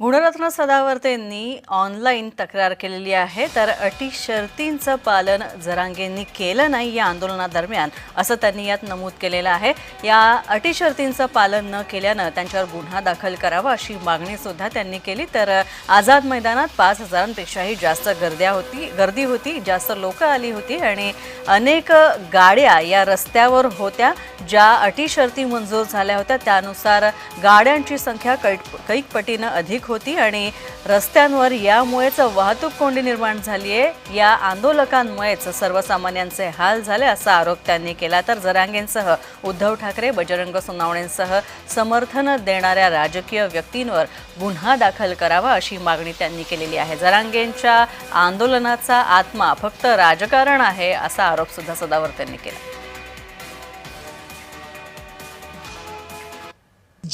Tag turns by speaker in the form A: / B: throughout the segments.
A: Gunratna सदावर्तेंनी online तक्रार केलेली आहे. तर अटी शर्तींचं पालन जरांगेंनी केलं नाही या आंदोलनादरम्यान असं त्यांनी यात नमूद केलेलं आहे. या अटी शर्तींचं पालन न केल्यानं त्यांच्यावर गुन्हा दाखल करावा अशी मागणीसुद्धा त्यांनी केली. तर आझाद मैदानात पाच हजारांपेक्षाही जास्त गर्द्या होती गर्दी होती जास्त लोकं आली होती आणि अनेक गाड्या या रस्त्यावर होत्या. ज्या अटी शर्ती मंजूर झाल्या होत्या त्यानुसार गाड्यांची संख्या कैक कैकपटीनं अधिक होती आणि रस्त्यांवर यामुळेच वाहतूक कोंडी निर्माण झाली आहे. या आंदोलकांमुळेच सर्वसामान्यांचे हाल झाले असा आरोप त्यांनी केला. तर जरांगेंसह उद्धव ठाकरे बजरंग सोनावणेंसह समर्थन देणाऱ्या राजकीय व्यक्तींवर गुन्हा दाखल करावा अशी मागणी त्यांनी केलेली आहे. जरांगेंच्या आंदोलनाचा आत्मा फक्त राजकारण आहे असा आरोपसुद्धा सदावर सदावर्त यांनी केला.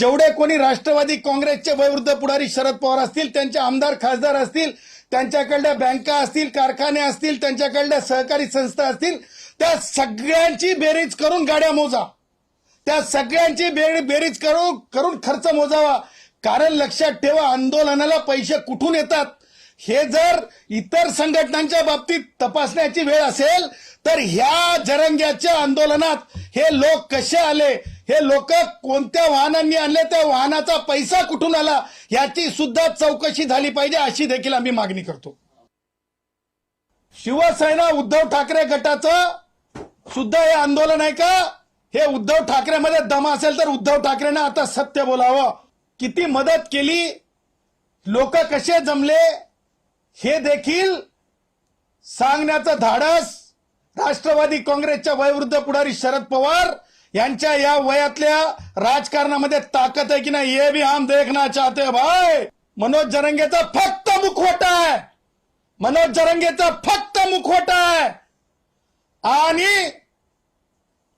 B: जेवढे कोणी राष्ट्रवादी काँग्रेसचे वयवृद्ध पुढारी शरद पवार असतील त्यांचे आमदार खासदार असतील त्यांच्याकडल्या बँका असतील कारखाने असतील त्यांच्याकडल्या सहकारी संस्था असतील त्या सगळ्यांची बेरीज करून गाड्या मोजा. त्या सगळ्यांची बेरी- बेरीज करून करून खर्च मोजावा. कारण लक्षात ठेवा आंदोलनाला पैसे कुठून येतात? हे जर इतर संघटनांच्या बाबतीत तपासण्याची वेळ असेल तर ह्या जरंग्याच्या आंदोलनात हे लोक कसे आले? हे लोक कोणत्या वाहनांनी आणले त्या वाहनाचा पैसा कुठून आला याची सुद्धा चौकशी झाली पाहिजे अशी देखील आम्ही मागणी करतो. शिवसेना उद्धव ठाकरे गटाचं सुद्धा हे आंदोलन आहे का? हे उद्धव ठाकरेमध्ये दम असेल तर उद्धव ठाकरेनं आता सत्य बोलावं. किती मदत केली लोक कसे जमले हे देखील सांगण्याचं धाडस राष्ट्रवादी काँग्रेसच्या वयोवृद्ध पुढारी शरद पवार यांच्या या वयातल्या राजकारणामध्ये ताकद आहे की नाही हे भी हम देखना चाहते हो भाई. मनोज जरंगेचा फक्त मुखवटा आहे. मनोज जरंगेचा फक्त मुखवटा आहे. आणि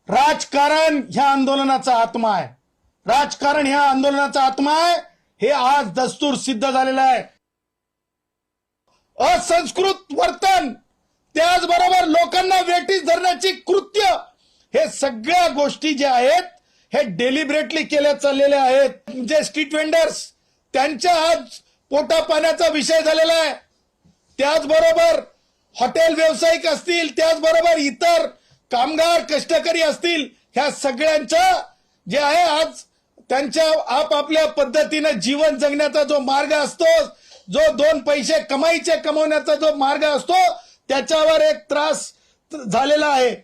B: राजकारण ह्या आंदोलनाचा आत्मा आहे. राजकारण ह्या आंदोलनाचा आत्मा आहे. हे आज दस्तूर सिद्ध झालेलं आहे. असंस्कृत वर्तन त्याचबरोबर लोकांना वेटीस धरण्याची सगळ्या गोष्टी ज्या आहेत हे डेलिबरेटली केल्या चाललेल्या आहेत. जे स्ट्रीट वेंडर्स त्यांच्या आज पोटा पाण्याचा विषय झालेला आहे. त्याचबरोबर हॉटेल व्यावसायिक असतील त्याचबरोबर इतर कामगार कष्टकरी असतील ह्या सगळ्यांचं जे आहे आज त्यांच्या आपापल्या पद्धतीनं जीवन जगण्याचा जो मार्ग असतो जो दोन पैसे कमाईचे कमवण्याचा जो मार्ग असतो त्याच्यावर एक त्रास झालेला आहे.